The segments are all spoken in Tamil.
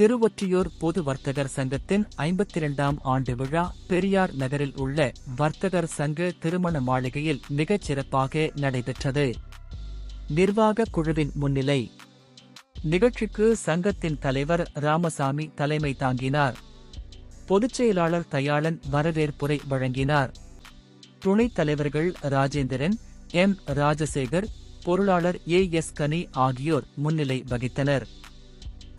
திருவொற்றியூர் பொது வர்த்தகர் சங்கத்தின் ஐம்பத்தி இரண்டாம் ஆண்டு விழா பெரியார் நகரில் உள்ள வர்த்தகர் சங்க திருமண மாளிகையில் மிகச் சிறப்பாக நடைபெற்றது. நிர்வாக குழுவின் முன்னிலை. நிகழ்ச்சிக்கு சங்கத்தின் தலைவர் ராமசாமி தலைமை தாங்கினார். பொதுச் செயலாளர் தயாளன் வரவேற்புரை வழங்கினார். துணைத் தலைவர்கள் ராஜேந்திரன் எம். ராஜசேகர் பொருளாளர் ஏ. எஸ். கனி ஆகியோர் முன்னிலை வகித்தனர்.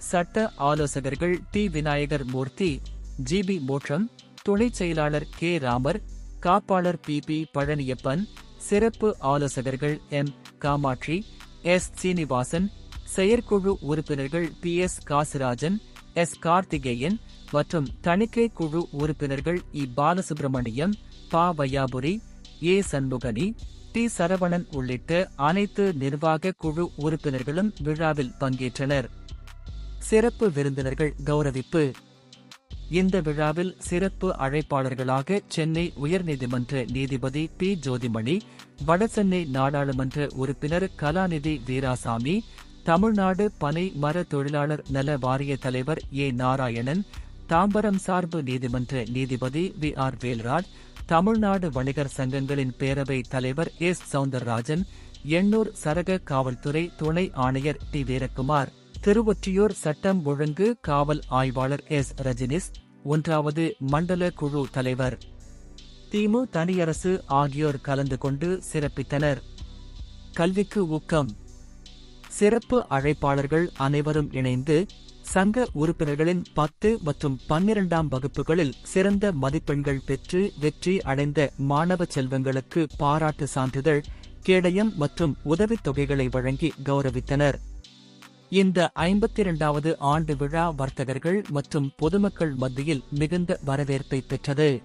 சட்ட ஆலோசகர்கள் டி. விநாயகர் மூர்த்தி ஜிபி மோட்சம் துணைச் செயலாளர் கே. ராமர் காப்பாளர் பி. பி. பழனியப்பன் சிறப்பு ஆலோசகர்கள் எம். காமாட்சி எஸ். சீனிவாசன் செயற்குழு உறுப்பினர்கள் P. S. Kasirajan S. Karthikeyan மற்றும் தணிக்கை குழு உறுப்பினர்கள் இ. பாலசுப்ரமணியம் பா. வையாபுரி ஏ. சண்முகனி டி. சரவணன் உள்ளிட்ட அனைத்து நிர்வாக குழு உறுப்பினர்களும் விழாவில் பங்கேற்றனர். சிறப்பு விருந்தினர்கள் கௌரவிப்பு. இந்த விழாவில் சிறப்பு அழைப்பாளர்களாக சென்னை உயர்நீதிமன்ற நீதிபதி பி. ஜோதிமணி வடசென்னை நாடாளுமன்ற உறுப்பினர் கலாநிதி வீராசாமி தமிழ்நாடு பனை மர தொழிலாளர் நல வாரிய தலைவர் ஏ. நாராயணன் தாம்பரம் சார்பு நீதிமன்ற நீதிபதி வி. ஆர். வேல்ராஜ் தமிழ்நாடு வணிகர் சங்கங்களின் பேரவை தலைவர் எஸ். சவுந்தரராஜன் எண்ணூர் சரக காவல்துறை துணை ஆணையர் டி. வீரக்குமார் திருவொற்றியூர் சட்டம் ஒழுங்கு காவல் ஆய்வாளர் எஸ். ரஜினிஸ் ஒன்றாவது மண்டல குழு தலைவர். திமு தனியரசு ஆகியோர் கலந்து கொண்டு சிறப்பித்தனர். கல்விக்கு ஊக்கம். சிறப்பு அழைப்பாளர்கள் அனைவரும் இணைந்து சங்க உறுப்பினர்களின் பத்து மற்றும் பன்னிரண்டாம் வகுப்புகளில் சிறந்த மதிப்பெண்கள் பெற்று வெற்றி அடைந்த மாணவ செல்வங்களுக்கு பாராட்டு சான்றிதழ் கேடயம் மற்றும் உதவித் தொகைகளை வழங்கி கௌரவித்தனர். இந்த ஐம்பத்தி இரண்டாவது ஆண்டு விழா வர்த்தகர்கள் மற்றும் பொதுமக்கள் மத்தியில் மிகுந்த வரவேற்பை பெற்றது.